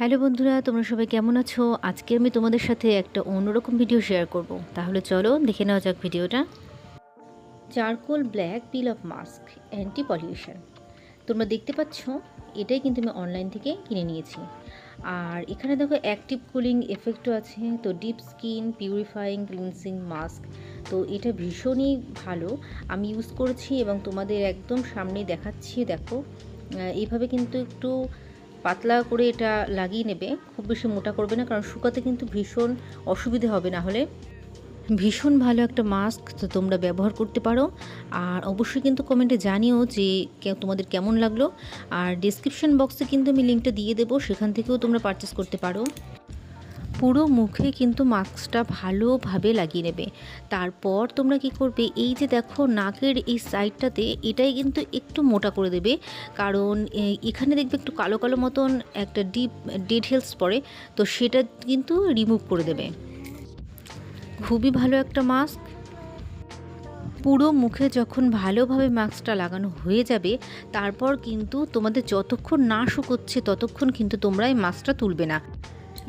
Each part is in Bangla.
হ্যালো বন্ধুরা, তোমরা সবাই কেমন আছো? আজকে আমি তোমাদের সাথে একটা অন্যরকম ভিডিও শেয়ার করব। তাহলে চলো দেখে নেওয়া যাক ভিডিওটা charcoal black peel off mask anti pollution. তোমরা দেখতে পাচ্ছ, এটাই কিন্তু আমি অনলাইন থেকে কিনে নিয়েছি। আর এখানে দেখো অ্যাক্টিভ কুলিং এফেক্টও আছে, তো deep skin purifying cleansing mask তো এটা ভীষণই ভালো। আমি ইউজ করেছি এবং তোমাদের একদম সামনে দেখাচ্ছি, দেখো। এইভাবে কিন্তু একটু পাতলা করে এটা লাগিয়ে নেবে, খুব বেশি মোটা করবে না, কারণ শুকাতে কিন্তু ভীষণ অসুবিধে হবে না হলে। ভীষণ ভালো একটা মাস্ক তো তোমরা ব্যবহার করতে পারো। আর অবশ্যই কিন্তু কমেন্টে জানিও যে তোমাদের কেমন লাগল। আর ডিসক্রিপশন বক্সে কিন্তু আমি লিঙ্কটা দিয়ে দেবো, সেখান থেকেও তোমরা পারচেস করতে পারো। পুরো মুখে কিন্তু মাস্কটা ভালোভাবে লাগিয়ে নেবে। তারপর তোমরা কি করবে? এই যে দেখো, নাকের এই সাইডটাতে এটাই কিন্তু একটু মোটা করে দেবে। কারণ এখানে দেখবে একটু কালো কালো মতন একটা ডিপ, ডেড হেলস পড়ে, তো সেটা কিন্তু রিমুভ করে দেবে। খুবই ভালো একটা মাস্ক। পুরো মুখে যখন ভালোভাবে মাস্কটা লাগানো হয়ে যাবে, তারপর কিন্তু তোমাদের যতক্ষণ না শুকোচ্ছে ততক্ষণ কিন্তু তোমরা এই মাস্কটা তুলবে না।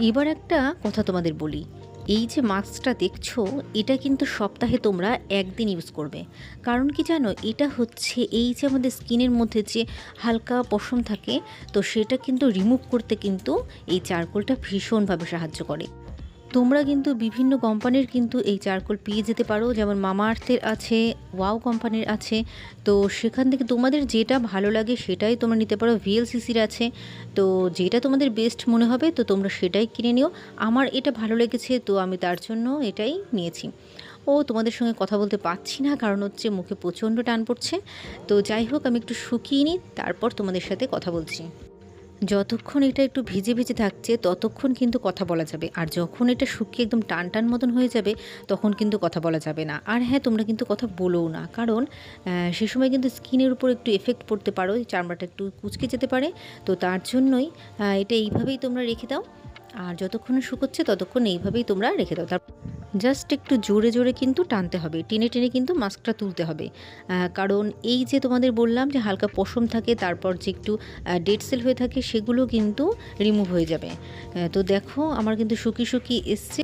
এবার একটা কথা তোমাদের বলি। এই যে মাস্কটা দেখছ, এটা কিন্তু সপ্তাহে তোমরা একদিন ইউজ করবে। কারণ কি জানো, এটা হচ্ছে এই যে আমাদের স্কিনের মধ্যে যে হালকা পশম থাকে, তো সেটা কিন্তু রিমুভ করতে কিন্তু এই চারকোলটা ভীষণভাবে সাহায্য করে। তোমরা কিন্তু বিভিন্ন কোম্পানির কিন্তু এই চারকোল পেয়ে যেতে পারো। যেমন মামা আর্থের আছে, ওয়াও কোম্পানির আছে। তো সেখান থেকে তোমাদের যেটা ভালো লাগে সেটাই তোমরা নিতে পারো। ভিএলসিসির আছে। তো যেটা তোমাদের বেস্ট মনে হবে, তো তোমরা সেটাই কিনে নিও। আমার এটা ভালো লেগেছে, তো আমি তার জন্য এটাই নিয়েছি। ও তোমাদের সঙ্গে কথা বলতে পারছি না, কারণ হচ্ছে মুখে প্রচণ্ড টান পড়ছে। তো যাই হোক, আমি একটু শুকিয়ে নিই, তারপর তোমাদের সাথে কথা বলছি। যতক্ষণ এটা একটু ভিজে ভিজে থাকছে, ততক্ষণ কিন্তু কথা বলা যাবে। আর যখন এটা শুকিয়ে একদম টান টান মতন হয়ে যাবে, তখন কিন্তু কথা বলা যাবে না। আর হ্যাঁ তোমরা কিন্তু কথা বলোও না। কারণ সে সময় কিন্তু স্কিনের উপর একটু এফেক্ট পড়তে পারো চামড়াটা একটু কুচকে যেতে পারে। তো তার জন্যই এটা এইভাবেই তোমরা রেখে দাও। আর যতক্ষণ শুকোচ্ছে, ততক্ষণ এইভাবেই তোমরা রেখে দাও। তার জাস্ট একটু জোরে জোরে কিন্তু টানতে হবে। টেনে টেনে কিন্তু মাস্কটা তুলতে হবে। কারণ এই যে তোমাদের বললাম যে হালকা পশম থাকে, তারপর যে একটু ডেড সেল হয়ে থাকে, সেগুলো কিন্তু রিমুভ হয়ে যাবে। তো দেখো, আমার কিন্তু শুকি শুকি এসছে।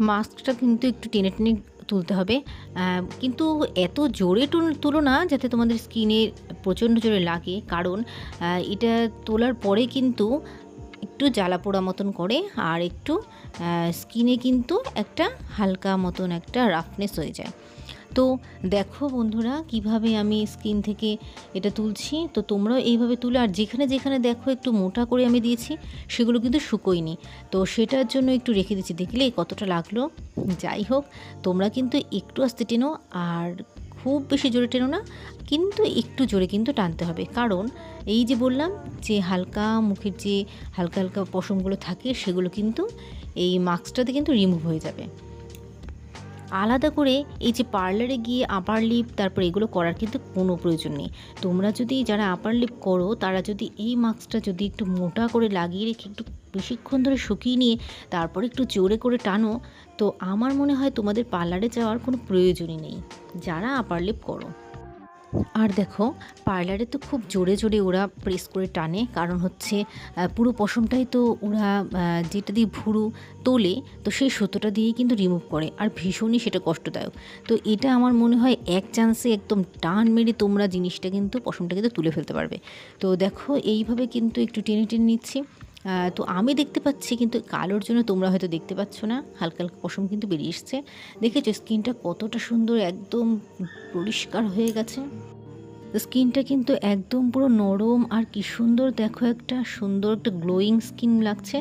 মাস্কটা কিন্তু একটু টেনে টেনে তুলতে হবে। কিন্তু এত জোরে তুল- তুলো না, যাতে তোমাদের স্কিনে প্রচণ্ড জোরে লাগে। কারণ এটা তোলার পরে কিন্তু একটু জ্বালা পোড়া মতন করে আর একটু স্কিনে কিন্তু একটা হালকা মতন একটা রাফনেস হয়ে যায়। তো দেখো বন্ধুরা, কীভাবে আমি স্কিন থেকে এটা তুলছি। তো তোমরাও এইভাবে তুলে, আর যেখানে যেখানে দেখো একটু মোটা করে আমি দিয়েছি, সেগুলো কিন্তু শুকোয়নি। তো সেটার জন্য একটু রেখে দিচ্ছি। দেখলে কতটা লাগল? যাই হোক, তোমরা কিন্তু একটু আস্তে টেনো, আর খুব বেশি জোরে টেনো না, কিন্তু একটু জোরে কিন্তু টানতে হবে। কারণ এই যে বললাম যে হালকা মুখের যে হালকা হালকা পশমগুলো থাকে সেগুলো কিন্তু এই মাস্কটাতে কিন্তু রিমুভ হয়ে যাবে। আলাদা করে এই যে পার্লারে গিয়ে আপার লিপ তারপর এগুলো করার কিন্তু কোনো প্রয়োজন নেই। তোমরা যদি যারা আপার লিপ করো, তারা যদি এই মাস্কটা যদি একটু মোটা করে লাগিয়ে রেখে একটু বেশিক্ষণ ধরে শুকিয়ে নিয়ে তারপর একটু জোরে করে টানো, তো আমার মনে হয় তোমাদের পার্লারে যাওয়ার কোনো প্রয়োজনই নেই। যারা আপার লিপ করো। আর দেখো পার্লারে তো খুব জোরে জোরে ওরা প্রেস করে টানে। কারণ হচ্ছে পুরো পশমটাই তো ওরা যেটা দিয়ে ভুরু তোলে, তো সেই সুতোটা দিয়েই কিন্তু রিমুভ করে। আর ভীষণই সেটা কষ্টদায়ক। তো এটা আমার মনে হয় এক চান্সে একদম টান মেরে তোমরা জিনিসটা কিন্তু পশমটা কিন্তু তুলে ফেলতে পারবে। তো দেখো, এইভাবে কিন্তু একটু টেনে টেনে নিচ্ছি। তো আমি দেখতে পাচ্ছি কিন্তু কালোর জন্য তোমরা হয়তো দেখতে পাচ্ছ না। হালকা হালকা পশম কিন্তু বেরিয়ে এসছে। দেখেছ, স্কিনটা কতটা সুন্দর, একদম পরিষ্কার হয়ে গেছে। স্কিনটা কিন্তু একদম পুরো নরম আর কি সুন্দর। দেখো একটা সুন্দর একটা গ্লোয়িং স্কিন লাগছে।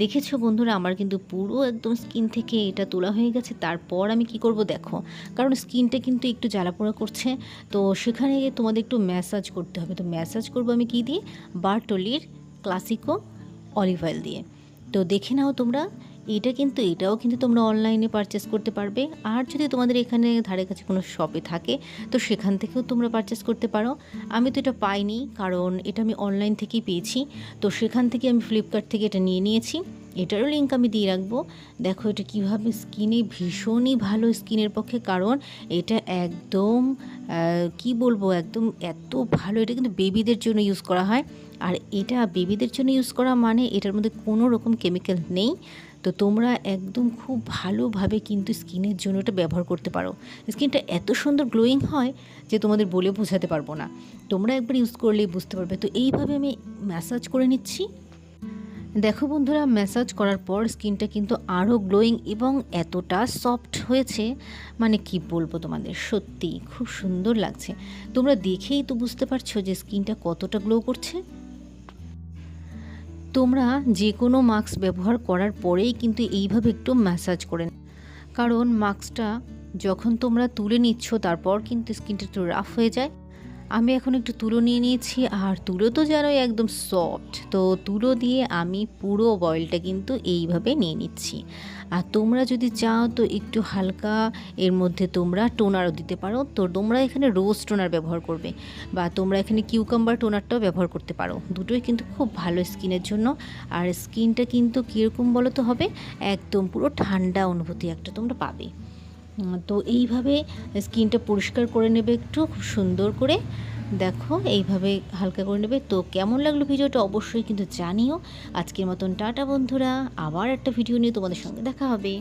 দেখেছ বন্ধুরা, আমার কিন্তু পুরো একদম স্কিন থেকে এটা তোলা হয়ে গেছে। তারপর আমি কি করব দেখো, কারণ স্কিনটা কিন্তু একটু জ্বালাপোড়া করছে। তো সেখানে তোমাদের একটু ম্যাসাজ করতে হবে। তো ম্যাসাজ করব আমি কি দিই? বার্টলির ক্লাসিকো অলিভ অয়েল দিয়ে। তো দেখে নাও তোমরা এটা কিন্তু, এটাও কিন্তু তোমরা অনলাইনে পারচেস করতে পারবে। আর যদি তোমাদের এখানে ধারে কাছে কোনো শপে থাকে, তো সেখান থেকেও তোমরা পারচেস করতে পারো। আমি তো এটা পাইনি, কারণ এটা আমি অনলাইন থেকেই পেয়েছি। তো সেখান থেকে আমি ফ্লিপকার্ট থেকে এটা নিয়ে নিয়েছি। এটারও লিঙ্ক আমি দিয়ে রাখব। দেখো এটা কীভাবে স্কিনে ভীষণই ভালো স্কিনের পক্ষে, কারণ এটা একদম কি বলব, একদম এত ভালো, এটা কিন্তু বেবিদের জন্য ইউজ করা হয়। আর এটা বেবিদের জন্য ইউজ করা মানে এটার মধ্যে কোনো রকম কেমিক্যাল নেই। তো তোমরা একদম খুব ভালোভাবে কিন্তু স্কিনের জন্য এটা ব্যবহার করতে পারো। স্কিনটা এত সুন্দর গ্লোয়িং হয় যে তোমাদের বলে বোঝাতে পারব না। তোমরা একবার ইউজ করলেই বুঝতে পারবে। তো এইভাবে আমি ম্যাসাজ করে নিচ্ছি। দেখো বন্ধুরা ম্যাসাজ করার পর স্কিনটা কিন্তু আরও গ্লোয়িং এবং এতটা সফট হয়েছে। মানে কি বলব তোমাদের, সত্যি খুব সুন্দর লাগছে। তোমরা দেখেই তো বুঝতে পারছ যে স্কিনটা কতটা গ্লো করছে। তোমরা যে কোনো মাস্ক ব্যবহার করার পরেই কিন্তু এইভাবে একটু ম্যাসাজ করে নাও। কারণ মাস্কটা যখন তোমরা তুলে নিচ্ছ, তারপর কিন্তু স্কিনটা একটু রাফ হয়ে যায়। আমি এখন একটু তুলো নিয়ে নিয়েছি, আর তুলো তো জানোই একদম সফট তো তুলো দিয়ে আমি পুরো বয়েলটা কিন্তু এইভাবে নিয়ে নিচ্ছি। আর তোমরা যদি চাও তো একটু হালকা এর মধ্যে তোমরা টোনারও দিতে পারো। তো তোমরা এখানে রোজ টোনার ব্যবহার করবে, বা তোমরা এখানে কিউকাম্বার টোনারটাও ব্যবহার করতে পারো। দুটোই কিন্তু খুব ভালো স্কিনের জন্য। আর স্কিনটা কিন্তু কীরকম বলো তো হবে? একদম পুরো ঠান্ডা অনুভূতি একটা তোমরা পাবে। তো এইভাবে স্কিনটা পরিষ্কার করে নেবে একটু, খুব সুন্দর করে। দেখো, এইভাবে হালকা করে নেবে। তো কেমন লাগল ভিডিওটা অবশ্যই কিন্তু জানিও। আজকের মতন টাটা বন্ধুরা, আবার একটা ভিডিও নিয়ে তোমাদের সঙ্গে দেখা হবে।